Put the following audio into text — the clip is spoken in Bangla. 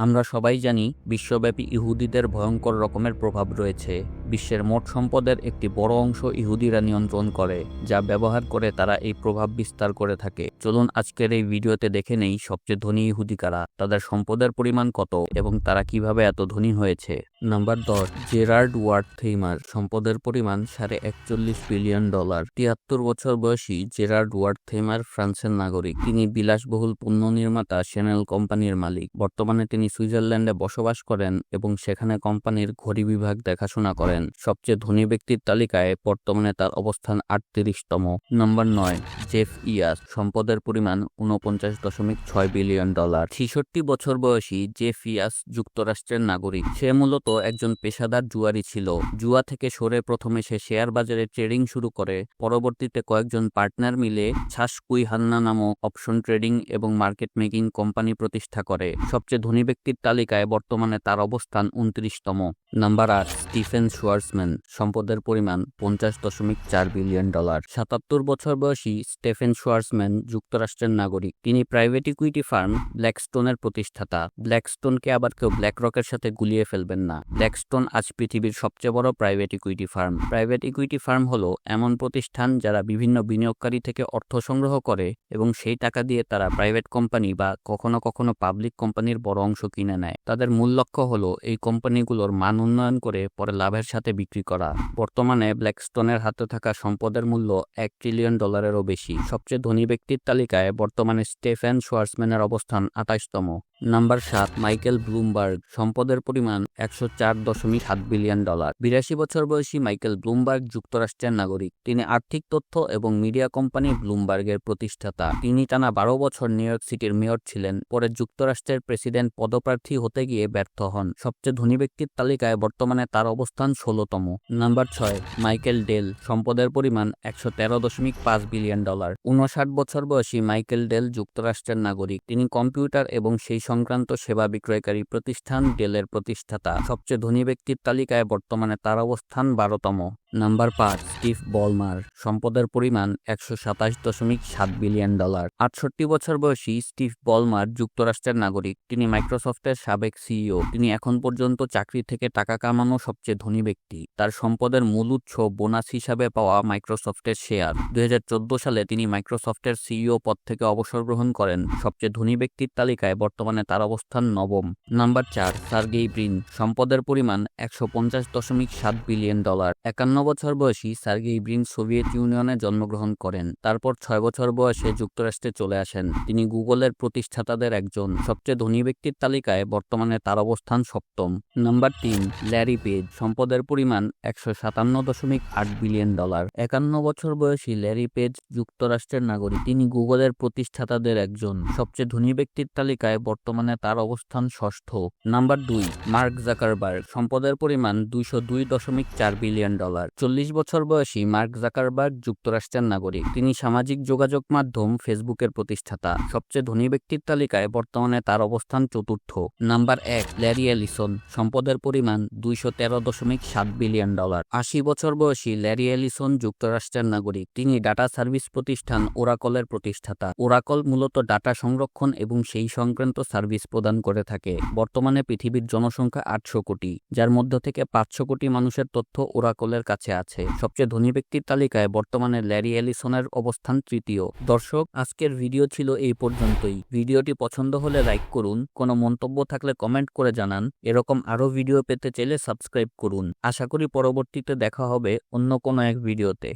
আমরা সবাই জানি বিশ্বব্যাপী ইহুদিদের ভয়ঙ্কর রকমের প্রভাব রয়েছে। বিশ্বের মোট সম্পদের একটি বড় অংশ ইহুদিরা নিয়ন্ত্রণ করে, যা ব্যবহার করে তারা এই প্রভাব বিস্তার করে থাকে। চলুন আজকের এই ভিডিওতে দেখে নেই সবচেয়ে ধনী ইহুদি কারা তাদের সম্পদের পরিমাণ কত এবং তারা কীভাবে এত ধনী হয়েছে। নাম্বার দশ, জেরার্ড ওয়ার্ড থেইমার সম্পদের পরিমাণ সাড়ে একচল্লিশ বিলিয়ন ডলার। তিয়াত্তর বছর বয়সী জেরার্ড ওয়ার্ড থেইমার ফ্রান্সের নাগরিক। তিনি বিলাসবহুল পণ্য নির্মাতা শেনেল কোম্পানির মালিক। বর্তমানে তিনি সুইজারল্যান্ডে বসবাস করেন এবং সেখানে কোম্পানির ঘড়ি বিভাগ দেখাশোনা করেন। সবচেয়ে ধনী ব্যক্তির তালিকায় বর্তমানে তার অবস্থান আটত্রিশতম। নম্বর নয়। জেফ ইয়াস সম্পদের পরিমাণ উনপঞ্চাশ দশমিক ছয় বিলিয়ন ডলার। ছিষট্টি বছর বয়সী জেফ ইয়াস যুক্তরাষ্ট্রের নাগরিক। সে মূলত একজন পেশাদার জুয়ারি ছিল। জুয়া থেকে সরে প্রথমে সে শেয়ার বাজারে ট্রেডিং শুরু করে। পরবর্তীতে কয়েকজন পার্টনার মিলে ছাস কুইহান্না নামক অপশন ট্রেডিং এবং মার্কেট মেকিং কোম্পানি প্রতিষ্ঠা করে। সবচেয়ে ধনী ব্যক্তির তালিকায় বর্তমানে তার অবস্থান উনত্রিশতম। নাম্বার আট, স্টিফেন শুয়ার্সম্যান সম্পদের পরিমাণ পঞ্চাশ দশমিক চার বিলিয়ন ডলার। সাতাত্তর বছর বয়সী স্টেফেন শুয়ার্সম্যান যুক্তরাষ্ট্রের নাগরিক। তিনি প্রাইভেট ইকুইটি ফার্ম, ব্ল্যাকস্টোনের প্রতিষ্ঠাতা। ব্ল্যাকস্টোনকে আবার কেউ ব্ল্যাক রকের সাথে গুলিয়ে ফেলবেন না। ব্ল্যাকস্টোন আজ পৃথিবীর সবচেয়ে বড় private equity firm. Private equity firm হলো এমন প্রতিষ্ঠান যারা বিভিন্ন বিনিয়োগকারী থেকে অর্থ সংগ্রহ করে এবং সেই টাকা দিয়ে তারা প্রাইভেট কোম্পানি বা কখনো কখনো পাবলিক কোম্পানির বড় অংশ কিনে নেয়। তাদের মূল লক্ষ্য হলো এই কোম্পানিগুলোর মান উন্নয়ন করে পরে লাভের সাথে বিক্রি করা। বর্তমানে ব্ল্যাকস্টোনের হাতে থাকা সম্পদের মূল্য এক ট্রিলিয়ন ডলারেরও বেশি। সবচেয়ে ধনী ব্যক্তির তালিকায় বর্তমানে স্টেফেন শোয়ার্সম্যানের অবস্থান আঠাশতম। নাম্বার সাত, মাইকেল ব্লুমবার্গ। সম্পদের পরিমাণ একশো চার দশমিক সাত বিলিয়ন ডলার। বিরাশি বছর বয়সী মাইকেল ব্লুমবার্গ যুক্তরাষ্ট্রের নাগরিক। তিনি আর্থিক তথ্য এবং মিডিয়া কোম্পানি ব্লুমবার্গের প্রতিষ্ঠাতা। তিনি টানা বারো বছর নিউ ইয়র্ক সিটির মেয়র ছিলেন, পরে যুক্তরাষ্ট্রের প্রেসিডেন্ট পদপ্রার্থী হতে গিয়ে ব্যর্থ হন। সবচেয়ে ধনী ব্যক্তির তালিকায় বর্তমানে তার অবস্থান ষোলোতম। নাম্বার ছয়, মাইকেল ডেল। সম্পদের পরিমাণ একশো তেরো দশমিক পাঁচ বিলিয়ন ডলার। উনষাট বছর বয়সী মাইকেল ডেল যুক্তরাষ্ট্রের নাগরিক। তিনি কম্পিউটার এবং সেই সংক্রান্ত সেবা বিক্রয়কারী প্রতিষ্ঠান ডেলের প্রতিষ্ঠাতা। সবচেয়ে ধনী ব্যক্তির তালিকায় বর্তমানে তার অবস্থান বারোতম। নাম্বার পাঁচ, স্টিভ বলমার। সম্পদের পরিমাণ একশো সাতাশ দশমিক সাত বিলিয়ন ডলার। আটষট্টি বছর বয়সী স্টিভ বলমার যুক্তরাষ্ট্রের নাগরিক। তিনি মাইক্রোসফটের সাবেক সিইও। তিনি এখন পর্যন্ত চাকরি থেকে টাকা কামানো সবচেয়ে ধনী ব্যক্তি। তার সম্পদের মূল উৎস বোনাস হিসাবে পাওয়া মাইক্রোসফটের শেয়ার। দুই হাজার চোদ্দ সালে তিনি মাইক্রোসফটের সিইও পদ থেকে অবসর গ্রহণ করেন। সবচেয়ে ধনী ব্যক্তির তালিকায় বর্তমানে তার অবস্থান নবম। নাম্বার চার, সার্গেই ব্রিন। সম্পদের পরিমাণ একশো পঞ্চাশ দশমিক সাত বিলিয়ন ডলার। একান্ন বছর বয়সী সার্গেই ব্রিন সোভিয়েত ইউনিয়নে জন্মগ্রহণ করেন। তারপর ছয় বছর বয়সে যুক্তরাষ্ট্রে চলে আসেন। তিনি গুগলের প্রতিষ্ঠাতাদের একজন। সবচেয়ে ধনী ব্যক্তির তালিকায় বর্তমানে তার অবস্থান সপ্তম। নাম্বার তিন, ল্যারি পেজ। সম্পদের পরিমাণ একশো সাতান্ন দশমিক আট বিলিয়ন ডলার। একান্ন বছর বয়সী ল্যারি পেজ যুক্তরাষ্ট্রের নাগরিক। তিনি গুগলের প্রতিষ্ঠাতাদের একজন। সবচেয়ে ধনী ব্যক্তির তালিকায় বর্তমানে তার অবস্থান ষষ্ঠ। নাম্বার দুই, মার্ক জাকারবার্গ। সম্পদের পরিমাণ দুইশো দুই দশমিক চার বিলিয়ন ডলার। চল্লিশ বছর বয়সী মার্ক জাকারবার্গ যুক্তরাষ্ট্রের নাগরিক। তিনি সামাজিক যোগাযোগ মাধ্যম ফেসবুকের প্রতিষ্ঠাতা। সবচেয়ে ধনী ব্যক্তির তালিকায় বর্তমানে তার অবস্থান চতুর্থ। নাম্বার এক, ল্যারি এলিসন। সম্পদের পরিমাণ দুইশো তেরো দশমিক সাত বিলিয়ন ডলার। আশি বছর বয়সী ল্যারি এলিসন যুক্তরাষ্ট্রের নাগরিক। তিনি ডাটা সার্ভিস প্রতিষ্ঠান ওরাকলের প্রতিষ্ঠাতা। ওরাকল মূলত ডাটা সংরক্ষণ এবং সেই সংক্রান্ত সার্ভিস প্রদান করে থাকে। বর্তমানে পৃথিবীর জনসংখ্যা আটশো কোটি, যার মধ্য থেকে পাঁচশো কোটি মানুষের তথ্য ওরাকলের কাছে আছে। সবচেয়ে ধনী ব্যক্তির তালিকায় বর্তমানে ল্যারি অ্যালিসনের অবস্থান তৃতীয়। দর্শক, আজকের ভিডিও ছিল এই পর্যন্তই। ভিডিওটি পছন্দ হলে লাইক করুন। কোনো মন্তব্য থাকলে কমেন্ট করে জানান। এরকম আরও ভিডিও পেতে চাইলে সাবস্ক্রাইব করুন। আশা করি পরবর্তীতে দেখা হবে অন্য কোনো এক ভিডিওতে।